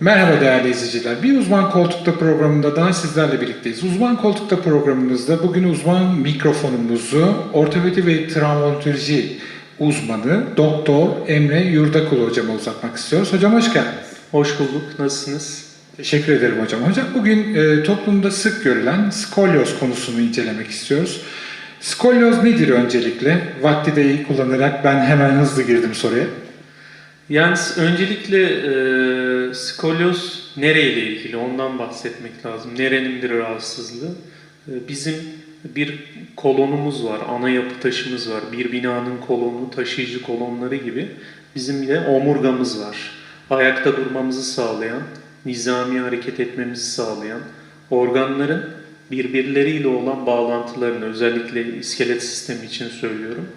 Merhaba değerli izleyiciler. Bir Uzman Koltuk'ta programında daha sizlerle birlikteyiz. Uzman Koltuk'ta programımızda bugün uzman mikrofonumuzu ortopedi ve travmatoloji uzmanı Doktor Emre Yurdakul hocama uzatmak istiyoruz. Hocam hoş geldiniz. Hoş bulduk. Nasılsınız? Teşekkür ederim hocam. Hocam bugün e, toplumda sık görülen skolyoz konusunu incelemek istiyoruz. Skolyoz nedir öncelikle? Vakti de iyi kullanarak ben hemen hızlı girdim soruya. Yani öncelikle e, skolyoz nereyle ilgili ondan bahsetmek lazım. Nerenin bir rahatsızlığı? E, bizim bir kolonumuz var, ana yapı taşımız var. Bir binanın kolonu, taşıyıcı kolonları gibi bizim de omurgamız var. Ayakta durmamızı sağlayan, nizami hareket etmemizi sağlayan, organların birbirleriyle olan bağlantılarını özellikle iskelet sistemi için söylüyorum.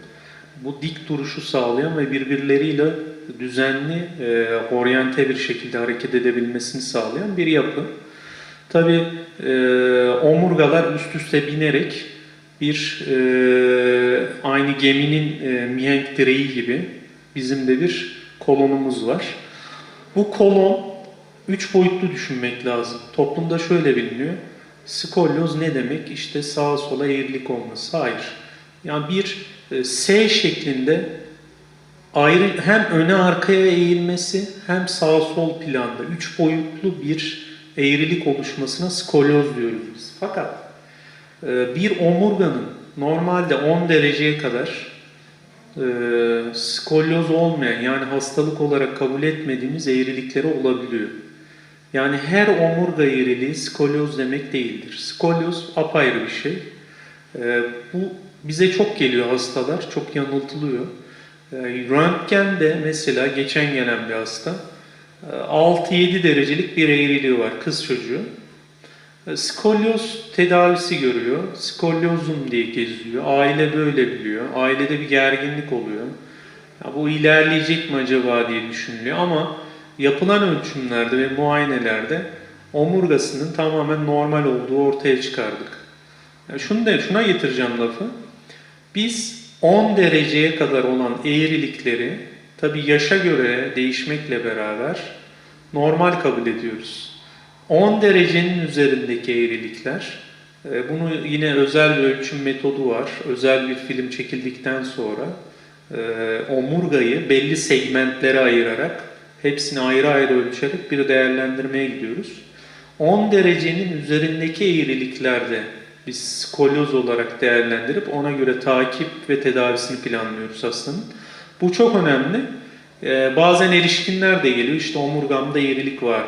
Bu dik duruşu sağlayan ve birbirleriyle düzenli, e, oryante bir şekilde hareket edebilmesini sağlayan bir yapı. Tabi omurgalar üst üste binerek bir e, aynı geminin e, mihenk direği gibi bizim de bir kolonumuz var. Bu kolon üç boyutlu düşünmek lazım. Toplumda şöyle biliniyor. Skolyoz ne demek? İşte sağa sola eğrilik olması. Hayır. Yani bir e, S şeklinde ayrı hem öne arkaya eğilmesi hem sağ sol planda üç boyutlu bir eğrilik oluşmasına skolyoz diyoruz biz. Fakat e, bir omurganın normalde 10 dereceye kadar e, skolyoz olmayan yani hastalık olarak kabul etmediğimiz eğrilikleri olabiliyor. Yani her omurga eğriliği skolyoz demek değildir. Skolyoz apayrı bir şey. E, bu bize çok geliyor hastalar, çok yanıltılıyor. E, röntgende mesela geçen gelen bir hasta e, 6-7 derecelik bir eğriliği var kız çocuğu. E, Skolyoz tedavisi görüyor. Skolyozum diye geziyor. Aile böyle biliyor. Ailede bir gerginlik oluyor. Ya bu ilerleyecek mi acaba diye düşünülüyor ama yapılan ölçümlerde ve muayenelerde omurgasının tamamen normal olduğu ortaya çıkardık. Ya şunu da şuna getireceğim lafı. Biz 10 dereceye kadar olan eğrilikleri tabi yaşa göre değişmekle beraber normal kabul ediyoruz. 10 derecenin üzerindeki eğrilikler, e, bunu yine özel bir ölçüm metodu var. Özel bir film çekildikten sonra e, omurgayı belli segmentlere ayırarak hepsini ayrı ayrı ölçerek bir değerlendirmeye gidiyoruz. 10 derecenin üzerindeki eğriliklerde biz skolyoz olarak değerlendirip ona göre takip ve tedavisini planlıyoruz hastanın. Bu çok önemli. Ee, bazen erişkinler de geliyor işte omurgamda eğrilik var.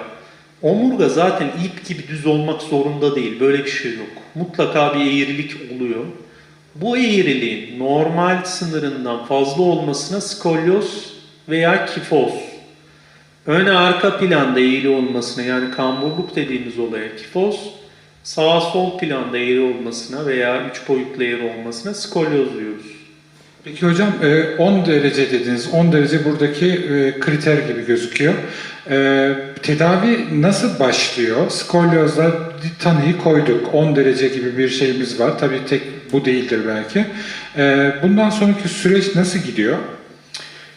Omurga zaten ip gibi düz olmak zorunda değil. Böyle bir şey yok. Mutlaka bir eğrilik oluyor. Bu eğriliğin normal sınırından fazla olmasına skolyoz veya kifoz. Öne arka planda eğri olmasına yani kamburluk dediğimiz olaya kifoz, sağ sol planda eğri olmasına veya üç boyutlu eğri olmasına skolyoz diyoruz. Peki hocam e, 10 derece dediniz. 10 derece buradaki e, kriter gibi gözüküyor. E, Tedavi nasıl başlıyor? Skolyozla tanıyı koyduk. 10 derece gibi bir şeyimiz var. Tabii tek bu değildir belki. E, Bundan sonraki süreç nasıl gidiyor?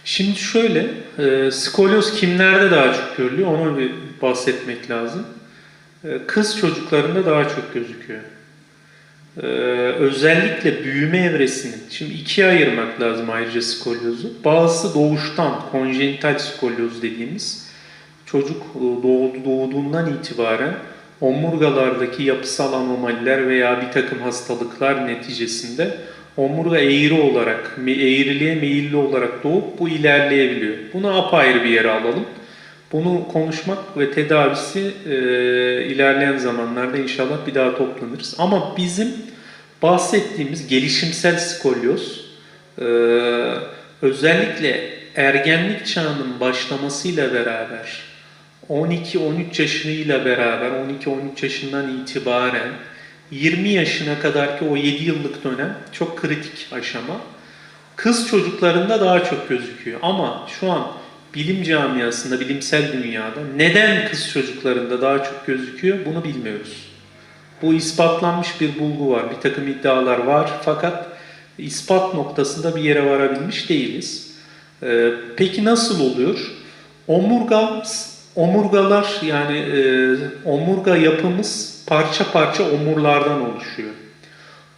Şimdi şöyle, e, skolyoz kimlerde daha çok görülüyor onu bir bahsetmek lazım. E, kız çocuklarında daha çok gözüküyor. E, özellikle büyüme evresinin, şimdi ikiye ayırmak lazım ayrıca skolyozu. Bazısı doğuştan, konjenital skolyoz dediğimiz, çocuk e, doğdu, doğduğundan itibaren omurgalardaki yapısal anomaliler veya bir takım hastalıklar neticesinde omurga eğri olarak, eğriliğe meyilli olarak doğup bu ilerleyebiliyor. Bunu apayrı bir yere alalım. Bunu konuşmak ve tedavisi e, ilerleyen zamanlarda inşallah bir daha toplanırız. Ama bizim bahsettiğimiz gelişimsel skolyoz e, özellikle ergenlik çağının başlamasıyla beraber 12-13 yaşıyla beraber 12-13 yaşından itibaren 20 yaşına kadar ki o 7 yıllık dönem çok kritik aşama. Kız çocuklarında daha çok gözüküyor ama şu an bilim camiasında, bilimsel dünyada neden kız çocuklarında daha çok gözüküyor bunu bilmiyoruz. Bu ispatlanmış bir bulgu var, bir takım iddialar var fakat ispat noktasında bir yere varabilmiş değiliz. Ee, peki nasıl oluyor? Omurga omurgalar yani e, omurga yapımız parça parça omurlardan oluşuyor.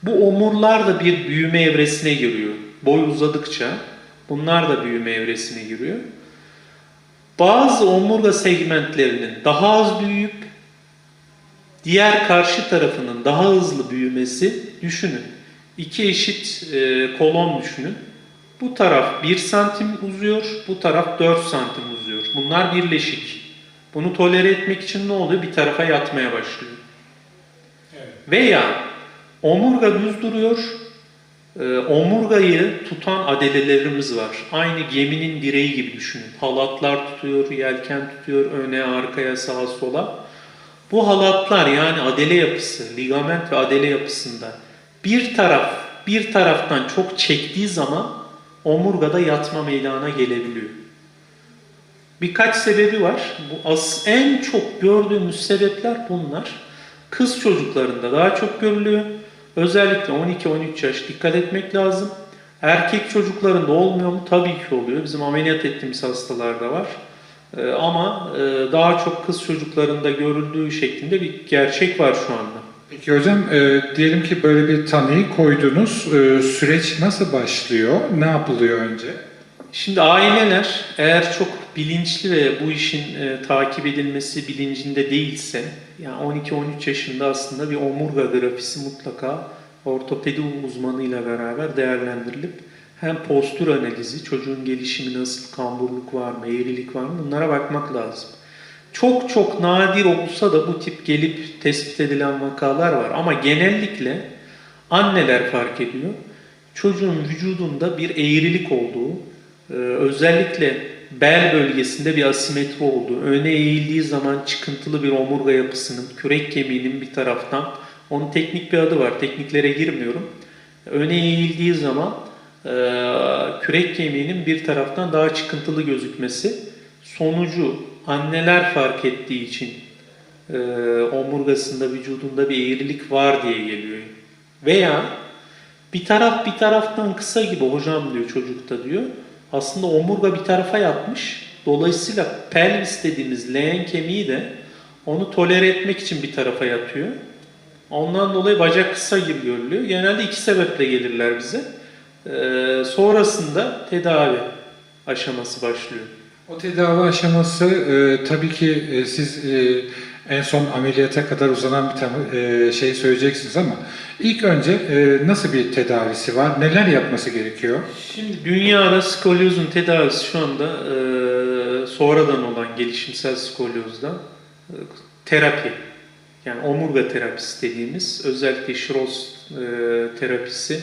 Bu omurlar da bir büyüme evresine giriyor. Boy uzadıkça bunlar da büyüme evresine giriyor. Bazı omurga segmentlerinin daha az büyüyüp diğer karşı tarafının daha hızlı büyümesi düşünün. İki eşit e, kolon düşünün. Bu taraf 1 santim uzuyor, bu taraf 4 santim uzuyor. Bunlar birleşik. Bunu tolere etmek için ne oluyor? Bir tarafa yatmaya başlıyor. Veya omurga düz duruyor, e, omurgayı tutan adelelerimiz var. Aynı geminin direği gibi düşünün. Halatlar tutuyor, yelken tutuyor, öne, arkaya, sağa, sola. Bu halatlar yani adele yapısı, ligament ve adele yapısında bir taraf bir taraftan çok çektiği zaman omurgada yatma meydana gelebiliyor. Birkaç sebebi var. Bu as en çok gördüğümüz sebepler bunlar. Kız çocuklarında daha çok görülüyor. Özellikle 12-13 yaş dikkat etmek lazım. Erkek çocuklarında olmuyor mu? Tabii ki oluyor. Bizim ameliyat ettiğimiz hastalarda var. Ee, ama e, daha çok kız çocuklarında görüldüğü şeklinde bir gerçek var şu anda. Peki hocam e, diyelim ki böyle bir tanıyı koydunuz. E, süreç nasıl başlıyor? Ne yapılıyor önce? Şimdi aileler eğer çok bilinçli ve bu işin e, takip edilmesi bilincinde değilse, yani 12-13 yaşında aslında bir omurga grafisi mutlaka ortopedi uzmanıyla beraber değerlendirilip hem postür analizi, çocuğun gelişimi nasıl, kamburluk var mı, eğrilik var mı bunlara bakmak lazım. Çok çok nadir olsa da bu tip gelip tespit edilen vakalar var ama genellikle anneler fark ediyor. Çocuğun vücudunda bir eğrilik olduğu, ee, özellikle bel bölgesinde bir asimetri olduğu, öne eğildiği zaman çıkıntılı bir omurga yapısının, kürek kemiğinin bir taraftan, onun teknik bir adı var, tekniklere girmiyorum. Öne eğildiği zaman e, kürek kemiğinin bir taraftan daha çıkıntılı gözükmesi sonucu anneler fark ettiği için e, omurgasında, vücudunda bir eğrilik var diye geliyor. Veya bir taraf bir taraftan kısa gibi hocam diyor çocukta diyor. Aslında omurga bir tarafa yatmış. Dolayısıyla pelvis dediğimiz leğen kemiği de onu tolere etmek için bir tarafa yatıyor. Ondan dolayı bacak kısa gibi görülüyor. Genelde iki sebeple gelirler bize. Ee, sonrasında tedavi aşaması başlıyor. O tedavi aşaması e, tabii ki e, siz e, en son ameliyata kadar uzanan bir e, şey söyleyeceksiniz ama ilk önce e, nasıl bir tedavisi var? Neler yapması gerekiyor? Şimdi dünyada skolyozun tedavisi şu anda e, sonradan olan gelişimsel skolyozda e, terapi. Yani omurga terapisi dediğimiz özellikle e, terapisi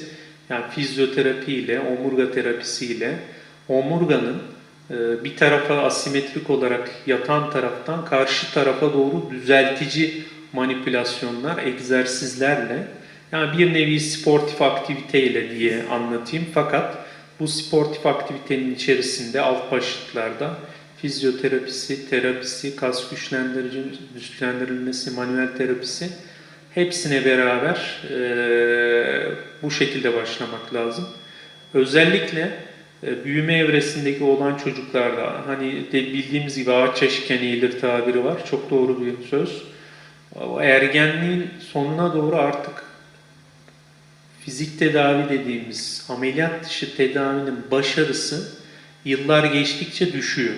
yani fizyoterapi ile omurga terapisi ile omurganın bir tarafa asimetrik olarak yatan taraftan karşı tarafa doğru düzeltici manipülasyonlar, egzersizlerle yani bir nevi sportif aktiviteyle diye anlatayım fakat bu sportif aktivitenin içerisinde alt başlıklarda fizyoterapisi, terapisi, kas güçlendirici, güçlendirilmesi, manuel terapisi hepsine beraber e, bu şekilde başlamak lazım. Özellikle büyüme evresindeki olan çocuklarda hani bildiğimiz gibi ağaç yaşken eğilir tabiri var. Çok doğru bir söz. O ergenliğin sonuna doğru artık fizik tedavi dediğimiz ameliyat dışı tedavinin başarısı yıllar geçtikçe düşüyor.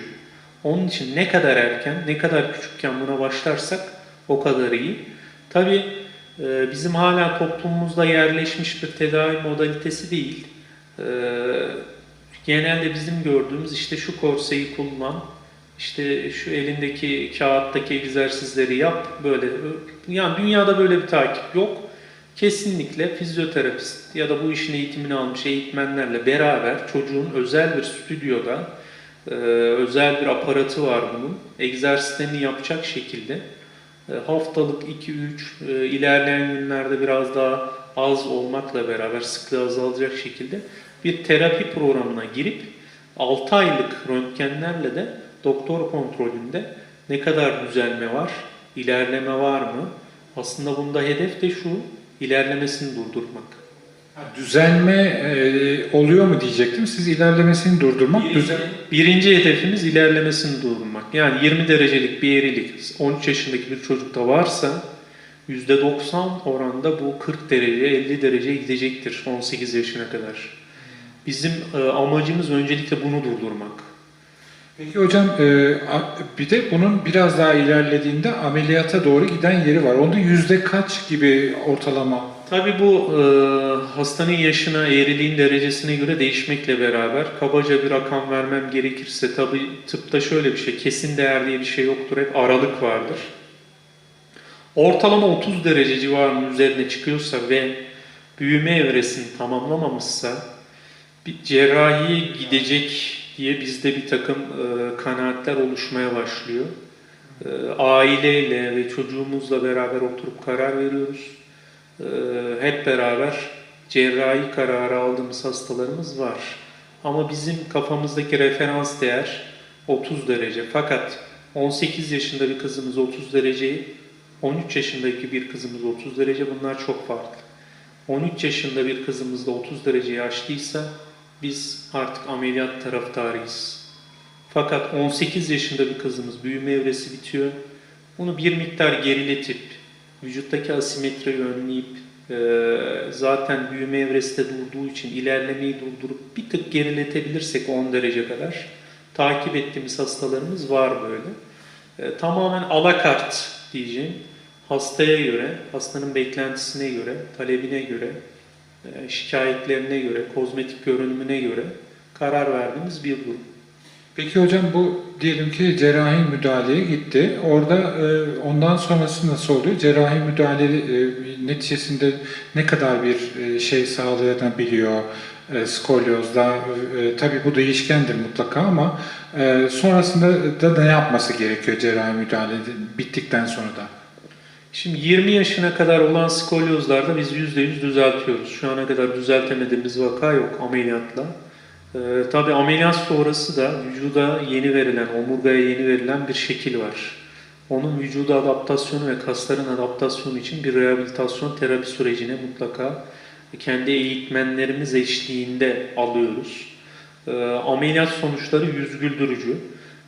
Onun için ne kadar erken, ne kadar küçükken buna başlarsak o kadar iyi. Tabi bizim hala toplumumuzda yerleşmiş bir tedavi modalitesi değil. Genelde bizim gördüğümüz işte şu korseyi kullan, işte şu elindeki kağıttaki egzersizleri yap böyle. Yani dünyada böyle bir takip yok. Kesinlikle fizyoterapist ya da bu işin eğitimini almış eğitmenlerle beraber çocuğun özel bir stüdyoda e, özel bir aparatı var bunun. Egzersizlerini yapacak şekilde e, haftalık 2-3 e, ilerleyen günlerde biraz daha az olmakla beraber sıklığı azalacak şekilde bir terapi programına girip 6 aylık röntgenlerle de doktor kontrolünde ne kadar düzelme var, ilerleme var mı? Aslında bunda hedef de şu, ilerlemesini durdurmak. Düzelme e, oluyor mu diyecektim. Siz ilerlemesini durdurmak, düzel... Birinci hedefimiz ilerlemesini durdurmak. Yani 20 derecelik bir eğrilik 13 yaşındaki bir çocukta varsa %90 oranda bu 40 derece 50 derece gidecektir 18 yaşına kadar. Bizim e, amacımız öncelikle bunu durdurmak. Peki hocam e, bir de bunun biraz daha ilerlediğinde ameliyata doğru giden yeri var. Onda yüzde kaç gibi ortalama? Tabii bu e, hastanın yaşına, eğriliğin derecesine göre değişmekle beraber kabaca bir rakam vermem gerekirse tabii tıpta şöyle bir şey, kesin değer diye bir şey yoktur, hep aralık vardır. Ortalama 30 derece civarının üzerine çıkıyorsa ve büyüme evresini tamamlamamışsa bir cerrahiye gidecek diye bizde bir takım e, kanaatler oluşmaya başlıyor. E, aileyle ve çocuğumuzla beraber oturup karar veriyoruz. Ee, hep beraber cerrahi kararı aldığımız hastalarımız var. Ama bizim kafamızdaki referans değer 30 derece. Fakat 18 yaşında bir kızımız 30 dereceyi, 13 yaşındaki bir kızımız 30 derece bunlar çok farklı. 13 yaşında bir kızımız da 30 dereceyi aştıysa biz artık ameliyat taraftarıyız. Fakat 18 yaşında bir kızımız büyüme evresi bitiyor. Bunu bir miktar geriletip vücuttaki asimetriyi önleyip e, zaten büyüme evresi de durduğu için ilerlemeyi durdurup bir tık geriletebilirsek 10 derece kadar takip ettiğimiz hastalarımız var böyle. E, tamamen alakart diyeceğim. Hastaya göre, hastanın beklentisine göre, talebine göre, şikayetlerine göre, kozmetik görünümüne göre karar verdiğimiz bir durum. Peki hocam bu diyelim ki cerrahi müdahaleye gitti. Orada e, ondan sonrası nasıl oluyor? Cerrahi müdahale e, neticesinde ne kadar bir e, şey sağlanabiliyor e, skolyozda? E, tabii bu değişkendir mutlaka ama e, sonrasında da ne yapması gerekiyor cerrahi müdahale bittikten sonra da? Şimdi 20 yaşına kadar olan skolyozlarda biz %100 düzeltiyoruz. Şu ana kadar düzeltemediğimiz vaka yok ameliyatla. Ee, tabii ameliyat sonrası da vücuda yeni verilen, omurgaya yeni verilen bir şekil var. Onun vücuda adaptasyonu ve kasların adaptasyonu için bir rehabilitasyon terapi sürecine mutlaka kendi eğitmenlerimiz eşliğinde alıyoruz. Ee, ameliyat sonuçları yüz güldürücü.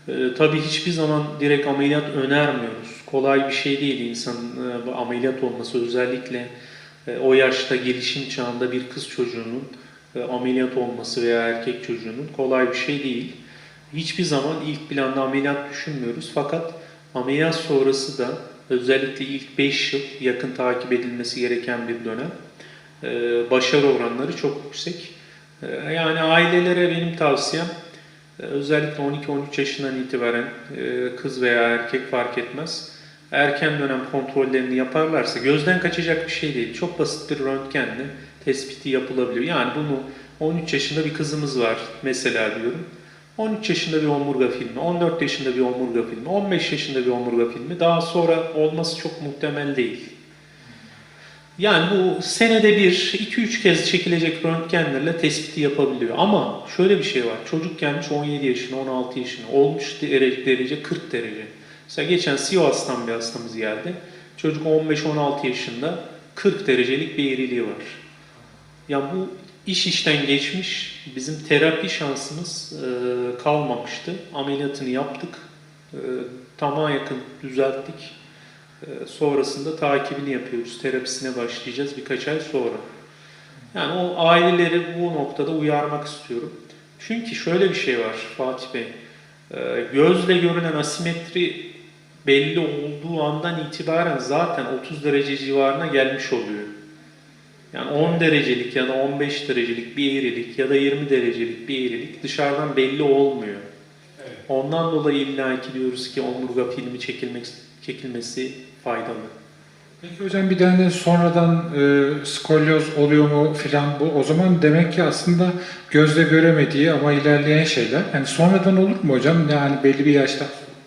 Ee, tabii hiçbir zaman direkt ameliyat önermiyoruz. Kolay bir şey değil insanın e, ameliyat olması özellikle e, o yaşta gelişim çağında bir kız çocuğunun e, ameliyat olması veya erkek çocuğunun kolay bir şey değil. Hiçbir zaman ilk planda ameliyat düşünmüyoruz fakat ameliyat sonrası da özellikle ilk 5 yıl yakın takip edilmesi gereken bir dönem. E, Başarı oranları çok yüksek. Yani ailelere benim tavsiyem özellikle 12-13 yaşından itibaren kız veya erkek fark etmez. Erken dönem kontrollerini yaparlarsa gözden kaçacak bir şey değil. Çok basit bir röntgenle tespiti yapılabiliyor. Yani bunu 13 yaşında bir kızımız var mesela diyorum. 13 yaşında bir omurga filmi, 14 yaşında bir omurga filmi, 15 yaşında bir omurga filmi daha sonra olması çok muhtemel değil. Yani bu senede bir, 2-3 kez çekilecek röntgenlerle tespiti yapabiliyor. Ama şöyle bir şey var. Çocuk gelmiş 17 yaşına, 16 yaşına. Olmuş derece, derece 40 derece. Mesela geçen Sivas'tan bir hastamız geldi. Çocuk 15-16 yaşında 40 derecelik bir eğriliği var. Ya bu iş işten geçmiş. Bizim terapi şansımız e, kalmamıştı. Ameliyatını yaptık. E, tamamen yakın düzelttik. E, sonrasında takibini yapıyoruz. Terapisine başlayacağız birkaç ay sonra. Yani o aileleri bu noktada uyarmak istiyorum. Çünkü şöyle bir şey var Fatih Bey. E, gözle görünen asimetri belli olduğu andan itibaren zaten 30 derece civarına gelmiş oluyor. Yani 10 derecelik ya da 15 derecelik bir eğrilik ya da 20 derecelik bir eğrilik dışarıdan belli olmuyor. Ondan dolayı illa ki diyoruz ki omurga filmi çekilmek, çekilmesi faydalı. Peki hocam bir tane sonradan e, skolyoz oluyor mu filan bu o zaman demek ki aslında gözle göremediği ama ilerleyen şeyler yani sonradan olur mu hocam yani belli bir yaşta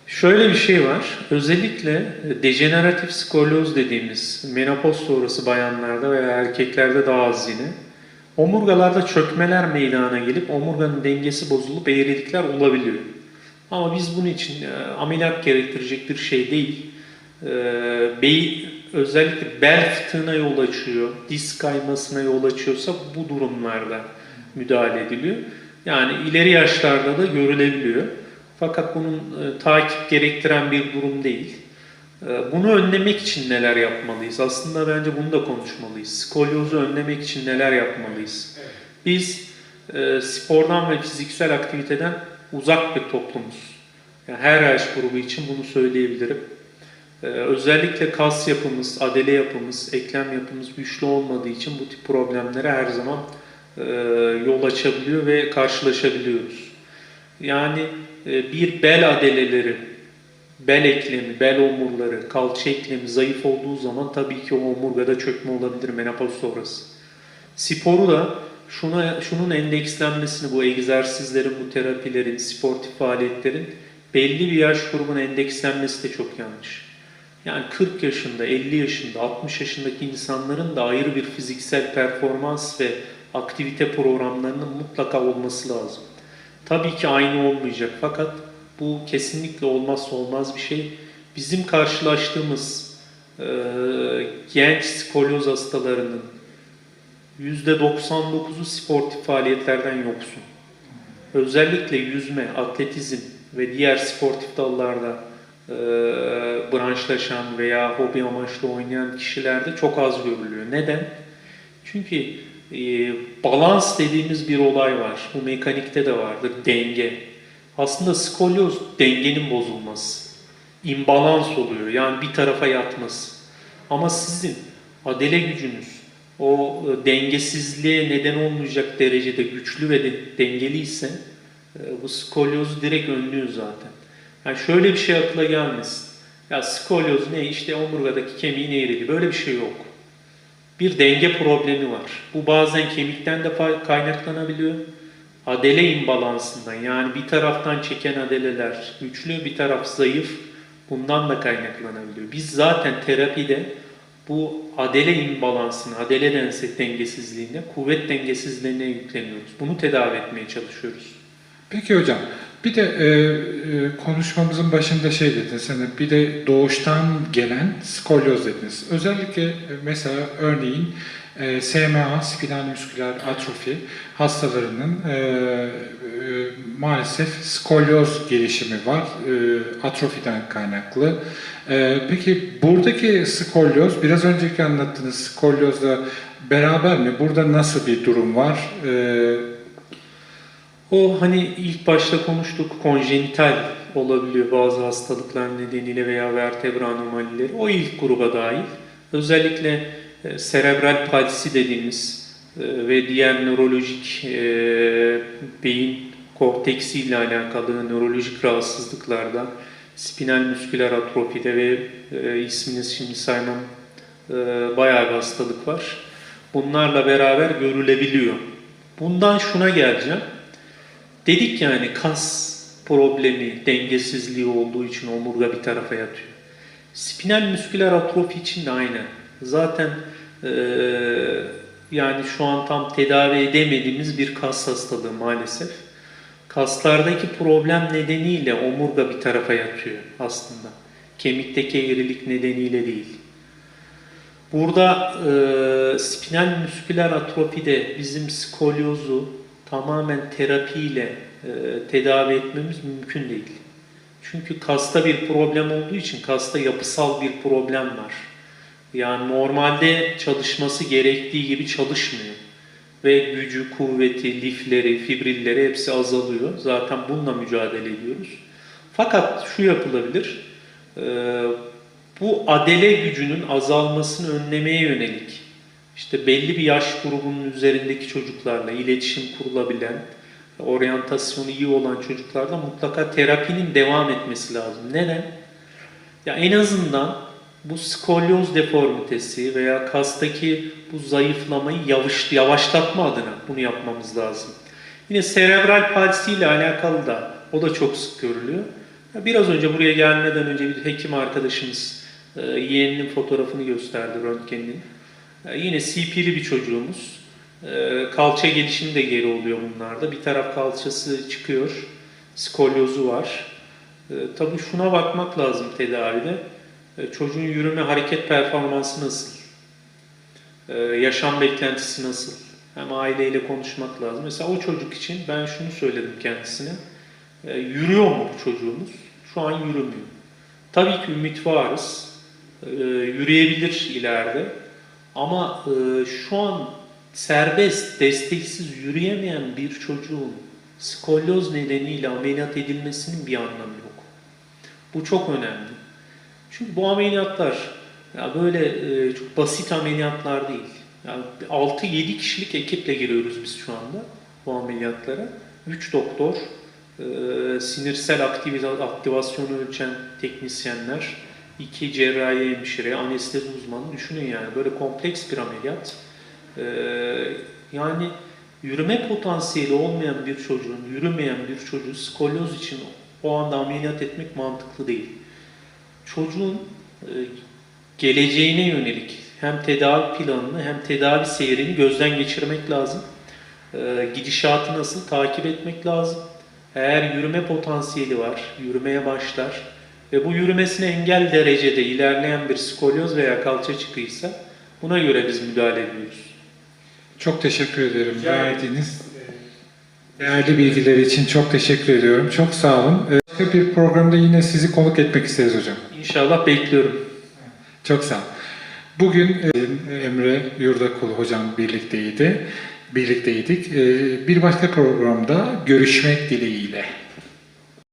Şöyle bir şey var. Özellikle e, dejeneratif skolyoz dediğimiz menopoz sonrası bayanlarda veya erkeklerde daha az yine. Omurgalarda çökmeler meydana gelip omurganın dengesi bozulup eğrilikler olabiliyor. Ama biz bunun için e, ameliyat gerektirecek bir şey değil. E, beyin, özellikle bel fıtığına yol açıyor, diz kaymasına yol açıyorsa bu durumlarda müdahale ediliyor. Yani ileri yaşlarda da görülebiliyor. Fakat bunun e, takip gerektiren bir durum değil. E, bunu önlemek için neler yapmalıyız? Aslında bence bunu da konuşmalıyız. Skolyozu önlemek için neler yapmalıyız? Biz e, spordan ve fiziksel aktiviteden uzak bir toplumuz. Yani her yaş grubu için bunu söyleyebilirim. Ee, özellikle kas yapımız, adele yapımız, eklem yapımız güçlü olmadığı için bu tip problemlere her zaman e, yol açabiliyor ve karşılaşabiliyoruz. Yani e, bir bel adeleleri, bel eklemi, bel omurları, kalça eklemi zayıf olduğu zaman tabii ki o omurgada çökme olabilir menopoz sonrası. Sporu da şuna, şunun endekslenmesini, bu egzersizlerin, bu terapilerin, sportif faaliyetlerin belli bir yaş grubuna endekslenmesi de çok yanlış. Yani 40 yaşında, 50 yaşında, 60 yaşındaki insanların da ayrı bir fiziksel performans ve aktivite programlarının mutlaka olması lazım. Tabii ki aynı olmayacak fakat bu kesinlikle olmazsa olmaz bir şey. Bizim karşılaştığımız e, genç skolyoz hastalarının %99'u sportif faaliyetlerden yoksun. Özellikle yüzme, atletizm ve diğer sportif dallarda e, branşlaşan veya hobi amaçlı oynayan kişilerde çok az görülüyor. Neden? Çünkü e, balans dediğimiz bir olay var. Bu mekanikte de vardır. Denge. Aslında skolyoz dengenin bozulması. İmbalans oluyor. Yani bir tarafa yatması. Ama sizin adele gücünüz o e, dengesizliğe neden olmayacak derecede güçlü ve de, dengeli ise e, bu skolyozu direkt önlüyor zaten. Yani şöyle bir şey akla gelmesin. Ya skolyoz ne işte omurgadaki kemiğin eğriliği böyle bir şey yok. Bir denge problemi var. Bu bazen kemikten de kaynaklanabiliyor. Adele imbalansından yani bir taraftan çeken adeleler güçlü bir taraf zayıf bundan da kaynaklanabiliyor. Biz zaten terapide bu adele imbalansını, adele dengesizliğine, kuvvet dengesizliğine yükleniyoruz. Bunu tedavi etmeye çalışıyoruz. Peki hocam, bir de e, e, konuşmamızın başında şey dediniz, hani bir de doğuştan gelen skolyoz dediniz. Özellikle e, mesela örneğin e, SMA, spinal musküler atrofi hastalarının e, e, maalesef skolyoz gelişimi var, e, atrofiden kaynaklı. E, peki buradaki skolyoz, biraz önceki anlattığınız skolyozla beraber mi? Burada nasıl bir durum var? E, O hani ilk başta konuştuk konjenital olabiliyor bazı hastalıklar nedeniyle veya vertebra anomalileri. O ilk gruba dahil. Özellikle e, serebral palsi dediğimiz e, ve diğer nörolojik e, beyin korteksi ile alakalı nörolojik rahatsızlıklarda spinal musküler atrofide ve e, ismini şimdi saymam e, bayağı bir hastalık var. Bunlarla beraber görülebiliyor. Bundan şuna geleceğim. Dedik yani kas problemi, dengesizliği olduğu için omurga bir tarafa yatıyor. Spinal musküler atrofi için de aynı. Zaten eee, yani şu an tam tedavi edemediğimiz bir kas hastalığı maalesef. Kaslardaki problem nedeniyle omurga bir tarafa yatıyor aslında. Kemikteki eğrilik nedeniyle değil. Burada e, spinal musküler atrofide bizim skolyozu tamamen terapiyle e, tedavi etmemiz mümkün değil. Çünkü kasta bir problem olduğu için kasta yapısal bir problem var. Yani normalde çalışması gerektiği gibi çalışmıyor. Ve gücü, kuvveti, lifleri, fibrilleri hepsi azalıyor. Zaten bununla mücadele ediyoruz. Fakat şu yapılabilir. e, bu adele gücünün azalmasını önlemeye yönelik işte belli bir yaş grubunun üzerindeki çocuklarla iletişim kurulabilen, oryantasyonu iyi olan çocuklarda mutlaka terapinin devam etmesi lazım. Neden? Ya en azından bu skolyoz deformitesi veya kastaki bu zayıflamayı yavaş, yavaşlatma adına bunu yapmamız lazım. Yine serebral palsi ile alakalı da o da çok sık görülüyor. Biraz önce buraya gelmeden önce bir hekim arkadaşımız e, yeğeninin fotoğrafını gösterdi röntgeninin. E, yine CP'li bir çocuğumuz. E, kalça gelişimi de geri oluyor bunlarda. Bir taraf kalçası çıkıyor. Skolyozu var. E, tabii şuna bakmak lazım tedavide. Çocuğun yürüme hareket performansı nasıl? Yaşam beklentisi nasıl? Hem aileyle konuşmak lazım. Mesela o çocuk için ben şunu söyledim kendisine. Yürüyor mu bu çocuğumuz? Şu an yürümüyor. Tabii ki ümit varız. Yürüyebilir ileride. Ama e, şu an serbest, desteksiz yürüyemeyen bir çocuğun skolyoz nedeniyle ameliyat edilmesinin bir anlamı yok. Bu çok önemli. Çünkü bu ameliyatlar ya böyle e, çok basit ameliyatlar değil. Yani 6-7 kişilik ekiple giriyoruz biz şu anda bu ameliyatlara. 3 doktor, e, sinirsel aktivi- aktivasyonu ölçen teknisyenler, 2 cerrahi hemşire, anestezi uzmanı düşünün yani böyle kompleks bir ameliyat. E, yani yürüme potansiyeli olmayan bir çocuğun, yürümeyen bir çocuğu skolyoz için o anda ameliyat etmek mantıklı değil. Çocuğun e, geleceğine yönelik hem tedavi planını hem tedavi seyrini gözden geçirmek lazım. E, Gidişatı nasıl takip etmek lazım. Eğer yürüme potansiyeli var, yürümeye başlar ve bu yürümesine engel derecede ilerleyen bir skolyoz veya kalça çıkıysa buna göre biz müdahale ediyoruz. Çok teşekkür ederim. Rica. Verdiğiniz e, değerli bilgiler için çok teşekkür ediyorum. Çok sağ olun. E, Başka bir programda yine sizi konuk etmek isteriz hocam. İnşallah bekliyorum. Çok sağ olun. Bugün e, Emre Yurdakul hocam birlikteydi. Birlikteydik. E, Bir başka programda görüşmek dileğiyle.